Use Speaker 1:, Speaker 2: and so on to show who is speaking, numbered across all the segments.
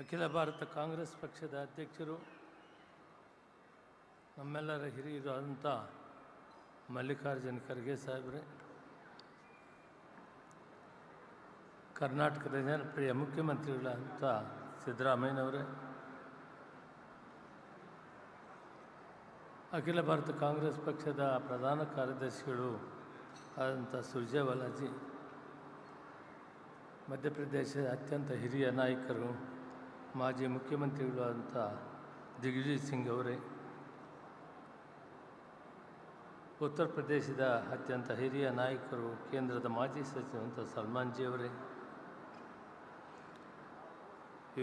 Speaker 1: ಅಖಿಲ ಭಾರತ ಕಾಂಗ್ರೆಸ್ ಪಕ್ಷದ ಅಧ್ಯಕ್ಷರು, ನಮ್ಮೆಲ್ಲರ ಹಿರಿಯರು ಆದಂಥ ಮಲ್ಲಿಕಾರ್ಜುನ ಖರ್ಗೆ ಸಾಹೇಬ್ರೆ, ಕರ್ನಾಟಕದ ಜನಪ್ರಿಯ ಮುಖ್ಯಮಂತ್ರಿಗಳಾದಂಥ ಸಿದ್ದರಾಮಯ್ಯನವರೇ, ಅಖಿಲ ಭಾರತ ಕಾಂಗ್ರೆಸ್ ಪಕ್ಷದ ಪ್ರಧಾನ ಕಾರ್ಯದರ್ಶಿಗಳು ಆದಂಥ ಸುರ್ಜೇವಾಲಾಜಿ ಮಧ್ಯಪ್ರದೇಶದ ಅತ್ಯಂತ ಹಿರಿಯ ನಾಯಕರು ಮಾಜಿ ಮುಖ್ಯಮಂತ್ರಿಗಳು ಆದಂಥ ದಿಗ್ವಿಜಯ್ ಸಿಂಗ್ ಅವರೇ, ಉತ್ತರ ಪ್ರದೇಶದ ಅತ್ಯಂತ ಹಿರಿಯ ನಾಯಕರು, ಕೇಂದ್ರದ ಮಾಜಿ ಸಚಿವಂತ ಸಲ್ಮಾನ್ ಜಿ ಅವರೇ,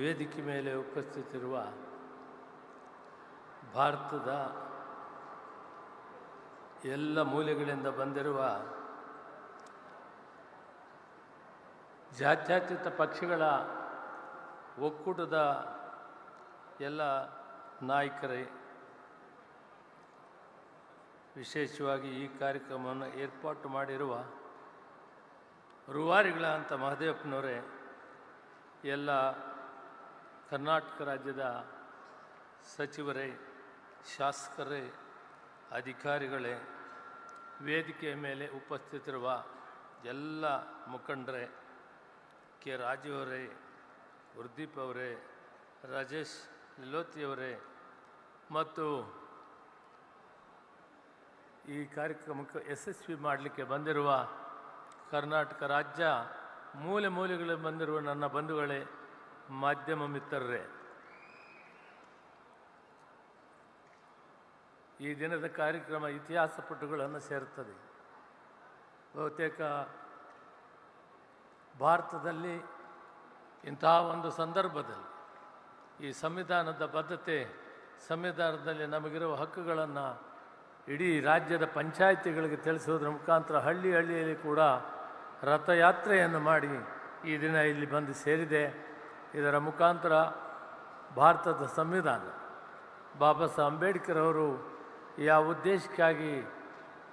Speaker 1: ವೇದಿಕೆ ಮೇಲೆ ಉಪಸ್ಥಿತಿರುವ ಭಾರತದ ಎಲ್ಲ ಮೂಲೆಗಳಿಂದ ಬಂದಿರುವ ಜಾತ್ಯತೀತ ಪಕ್ಷಗಳ ಒಕ್ಕೂಟದ ಎಲ್ಲ ನಾಯಕರೇ, ವಿಶೇಷವಾಗಿ ಈ ಕಾರ್ಯಕ್ರಮವನ್ನು ಏರ್ಪಾಟು ಮಾಡಿರುವ ರೂವಾರಿಗಳ ಅಂತ ಮಹದೇವಪ್ಪನವರೇ, ಎಲ್ಲ ಕರ್ನಾಟಕ ರಾಜ್ಯದ ಸಚಿವರೇ, ಶಾಸಕರೇ, ಅಧಿಕಾರಿಗಳೇ, ವೇದಿಕೆಯ ಮೇಲೆ ಉಪಸ್ಥಿತಿರುವ ಎಲ್ಲ ಮುಖಂಡರೇ, ಕೆ. ರಾಜು ಅವರೇ ಗುರ್ದೀಪ್ ಅವರೇ, ರಾಜೇಶ್ ನಿಲೋತಿಯವರೇ ಮತ್ತು ಈ ಕಾರ್ಯಕ್ರಮಕ್ಕೆ ಯಶಸ್ವಿ ಮಾಡಲಿಕ್ಕೆ ಬಂದಿರುವ ಕರ್ನಾಟಕ ರಾಜ್ಯ ಮೂಲೆ ಮೂಲೆಗಳಲ್ಲಿ ಬಂದಿರುವ ನನ್ನ ಬಂಧುಗಳೇ, ಮಾಧ್ಯಮ ಮಿತ್ರರೇ. ಈ ದಿನದ ಕಾರ್ಯಕ್ರಮ ಇತಿಹಾಸ ಪುಟಗಳನ್ನು ಸೇರುತ್ತದೆ. ಬಹುತೇಕ ಭಾರತದಲ್ಲಿ ಇಂತಹ ಒಂದು ಸಂದರ್ಭದಲ್ಲಿ ಈ ಸಂವಿಧಾನದ ಬದ್ಧತೆ, ಸಂವಿಧಾನದಲ್ಲಿ ನಮಗಿರುವ ಹಕ್ಕುಗಳನ್ನು ಇಡೀ ರಾಜ್ಯದ ಪಂಚಾಯಿತಿಗಳಿಗೆ ತಿಳಿಸೋದ್ರ ಮುಖಾಂತರ ಹಳ್ಳಿ ಹಳ್ಳಿಯಲ್ಲಿ ಕೂಡ ರಥಯಾತ್ರೆಯನ್ನು ಮಾಡಿ ಈ ದಿನ ಇಲ್ಲಿ ಬಂದು ಸೇರಿದೆ. ಇದರ ಮುಖಾಂತರ ಭಾರತದ ಸಂವಿಧಾನ. ಬಾಬಾ ಸಾಹೇಬ್ ಅಂಬೇಡ್ಕರ್ ಅವರು ಯಾವ ಉದ್ದೇಶಕ್ಕಾಗಿ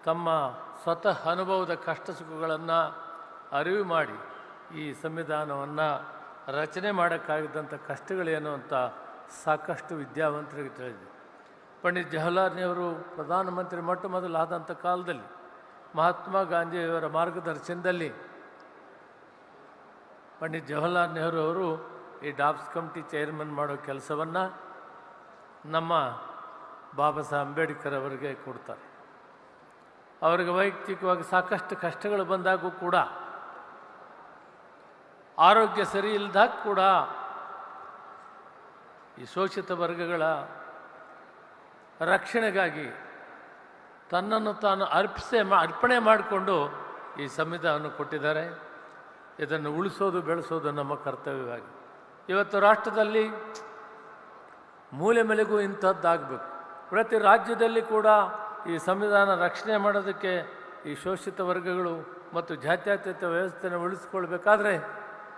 Speaker 1: ತಮ್ಮ ಸ್ವತಃ ಅನುಭವದ ಕಷ್ಟ ಸುಖಗಳನ್ನು ಅರಿವು ಮಾಡಿ ಈ ಸಂವಿಧಾನವನ್ನು ರಚನೆ ಮಾಡೋಕ್ಕಾಗಿದ್ದಂಥ ಕಷ್ಟಗಳೇನು ಅಂತ ಸಾಕಷ್ಟು ವಿದ್ಯಾವಂತರಿಗೆ ತಿಳಿದಿದೆ. ಪಂಡಿತ್ ಜವಾಹರ್ಲಾಲ್ ನೆಹರು ಪ್ರಧಾನಮಂತ್ರಿ ಮೊಟ್ಟ ಮೊದಲಾದಂಥ ಕಾಲದಲ್ಲಿ ಮಹಾತ್ಮ ಗಾಂಧಿಯವರ ಮಾರ್ಗದರ್ಶನದಲ್ಲಿ ಪಂಡಿತ್ ಜವಾಹರ್ಲಾಲ್ ನೆಹರು ಅವರು ಈ ಡಾಬ್ಸ್ ಕಮಿಟಿ ಚೇರ್ಮನ್ ಮಾಡೋ ಕೆಲಸವನ್ನು ನಮ್ಮ ಬಾಬಾ ಸಾಹೇಬ್ ಅಂಬೇಡ್ಕರ್ ಅವರಿಗೆ ಕೊಡ್ತಾರೆ. ಅವರಿಗೆ ವೈಯಕ್ತಿಕವಾಗಿ ಸಾಕಷ್ಟು ಕಷ್ಟಗಳು ಬಂದಾಗೂ ಕೂಡ ಆರೋಗ್ಯ ಸರಿ ಇಲ್ದಾಗ ಕೂಡ ಈ ಶೋಷಿತ ವರ್ಗಗಳ ರಕ್ಷಣೆಗಾಗಿ ತನ್ನನ್ನು ತಾನು ಅರ್ಪಿಸೆ ಅರ್ಪಣೆ ಮಾಡಿಕೊಂಡು ಈ ಸಂವಿಧಾನವನ್ನು ಕೊಟ್ಟಿದ್ದಾರೆ. ಇದನ್ನು ಉಳಿಸೋದು, ಬೆಳೆಸೋದು ನಮ್ಮ ಕರ್ತವ್ಯವಾಗಿ. ಇವತ್ತು ರಾಷ್ಟ್ರದಲ್ಲಿ ಮೂಲೆ ಮೇಲೆಗೂ ಇಂಥದ್ದಾಗಬೇಕು. ಪ್ರತಿ ರಾಜ್ಯದಲ್ಲಿ ಕೂಡ ಈ ಸಂವಿಧಾನ ರಕ್ಷಣೆ ಮಾಡೋದಕ್ಕೆ ಈ ಶೋಷಿತ ವರ್ಗಗಳು ಮತ್ತು ಜಾತ್ಯತೀತ ವ್ಯವಸ್ಥೆಯನ್ನು ಉಳಿಸ್ಕೊಳ್ಬೇಕಾದ್ರೆ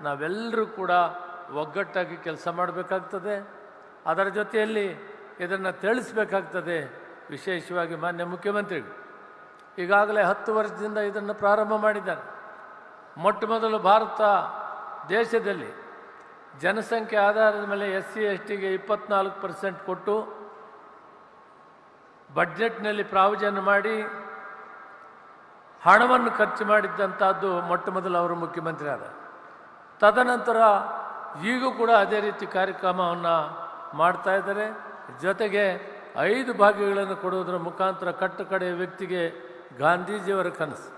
Speaker 1: ನಾವೆಲ್ಲರೂ ಕೂಡ ಒಗ್ಗಟ್ಟಾಗಿ ಕೆಲಸ ಮಾಡಬೇಕಾಗ್ತದೆ. ಅದರ ಜೊತೆಯಲ್ಲಿ ಇದನ್ನು ತಿಳಿಸ್ಬೇಕಾಗ್ತದೆ, ವಿಶೇಷವಾಗಿ ಮಾನ್ಯ ಮುಖ್ಯಮಂತ್ರಿಗಳು. ಈಗಾಗಲೇ ಹತ್ತು ವರ್ಷದಿಂದ ಇದನ್ನು ಪ್ರಾರಂಭ ಮಾಡಿದ್ದಾರೆ. ಮೊಟ್ಟ ಮೊದಲು ಭಾರತ ದೇಶದಲ್ಲಿ ಜನಸಂಖ್ಯೆ ಆಧಾರದ ಮೇಲೆ ಎಸ್ ಸಿ ಎಸ್ ಟಿಗೆ ಇಪ್ಪತ್ನಾಲ್ಕು ಪರ್ಸೆಂಟ್ ಕೊಟ್ಟು ಬಡ್ಜೆಟ್ನಲ್ಲಿ ಪ್ರಾವಿಜನ್ ಮಾಡಿ ಹಣವನ್ನು ಖರ್ಚು ಮಾಡಿದ್ದಂಥದ್ದು ಮೊಟ್ಟ ಮೊದಲು ಅವರು ಮುಖ್ಯಮಂತ್ರಿ ಆದ ತದನಂತರ ಈಗೂ ಕೂಡ ಅದೇ ರೀತಿ ಕಾರ್ಯಕ್ರಮವನ್ನು ಮಾಡ್ತಾ ಇದ್ದಾರೆ. ಜೊತೆಗೆ ಐದು ಭಾಗ್ಯಗಳನ್ನು ಕೊಡುವುದರ ಮುಖಾಂತರ ಕಟ್ಟು ಕಡೆ ವ್ಯಕ್ತಿಗೆ ಗಾಂಧೀಜಿಯವರ ಕನಸು.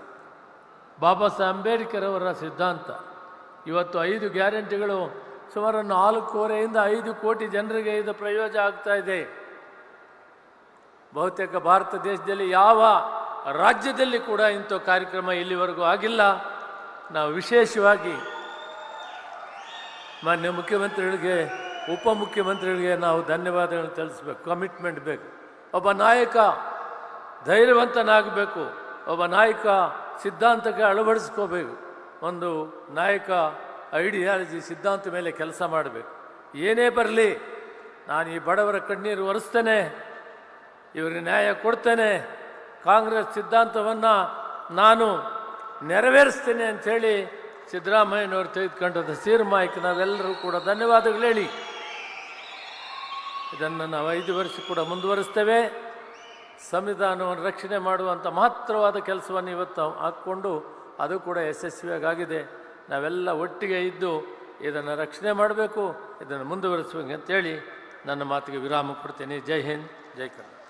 Speaker 1: ಬಾಬಾ ಸಾಹೇಬ್ ಅಂಬೇಡ್ಕರ್ ಅವರ ಸಿದ್ಧಾಂತ. ಇವತ್ತು ಐದು ಗ್ಯಾರಂಟಿಗಳು ಸುಮಾರು ನಾಲ್ಕೂವರೆಯಿಂದ ಐದು ಕೋಟಿ ಜನರಿಗೆ ಇದು ಪ್ರಯೋಜನ ಆಗ್ತಾ ಇದೆ. ಬಹುತೇಕ ಭಾರತ ದೇಶದಲ್ಲಿ ಯಾವ ರಾಜ್ಯದಲ್ಲಿ ಕೂಡ ಇಂಥ ಕಾರ್ಯಕ್ರಮ ಇಲ್ಲಿವರೆಗೂ ಆಗಿಲ್ಲ. ನಾವು ವಿಶೇಷವಾಗಿ ಮಾನ್ಯ ಮುಖ್ಯಮಂತ್ರಿಗಳಿಗೆ ಉಪಮುಖ್ಯಮಂತ್ರಿಗಳಿಗೆ ನಾವು ಧನ್ಯವಾದಗಳನ್ನು ತಿಳಿಸ್ಬೇಕು. ಕಮಿಟ್ಮೆಂಟ್ ಬೇಕು. ಒಬ್ಬ ನಾಯಕ ಧೈರ್ಯವಂತನಾಗಬೇಕು. ಒಬ್ಬ ನಾಯಕ ಸಿದ್ಧಾಂತಕ್ಕೆ ಅಳವಡಿಸ್ಕೋಬೇಕು. ಒಂದು ನಾಯಕ ಐಡಿಯಾಲಜಿ ಸಿದ್ಧಾಂತ ಮೇಲೆ ಕೆಲಸ ಮಾಡಬೇಕು. ಏನೇ ಬರಲಿ, ನಾನು ಈ ಬಡವರ ಕಣ್ಣೀರು ಒರೆಸ್ತೇನೆ, ಇವರಿಗೆ ನ್ಯಾಯ ಕೊಡ್ತೇನೆ, ಕಾಂಗ್ರೆಸ್ ಸಿದ್ಧಾಂತವನ್ನು ನಾನು ನೆರವೇರಿಸ್ತೇನೆ ಅಂಥೇಳಿ ಸಿದ್ದರಾಮಯ್ಯನವರು ತೆಗೆದುಕೊಂಡದ ತೀರ್ಮಾನಕ್ಕೆ ನಾವೆಲ್ಲರೂ ಕೂಡ ಧನ್ಯವಾದಗಳು ಹೇಳಿ. ಇದನ್ನು ನಾವು ಐದು ವರ್ಷ ಕೂಡ ಮುಂದುವರಿಸ್ತೇವೆ. ಸಂವಿಧಾನವನ್ನು ರಕ್ಷಣೆ ಮಾಡುವಂಥ ಮಹತ್ತರವಾದ ಕೆಲಸವನ್ನು ಇವತ್ತು ಹಾಕ್ಕೊಂಡು ಅದು ಕೂಡ ಯಶಸ್ವಿಯಾಗಿದೆ ನಾವೆಲ್ಲ ಒಟ್ಟಿಗೆ ಇದ್ದು ಇದನ್ನು ರಕ್ಷಣೆ ಮಾಡಬೇಕು, ಇದನ್ನು ಮುಂದುವರಿಸಬೇಕು ಅಂತೇಳಿ ನನ್ನ ಮಾತಿಗೆ ವಿರಾಮ ಕೊಡ್ತೇನೆ. ಜೈ ಹಿಂದ್, ಜೈ ಕರ್ನಾಟಕ.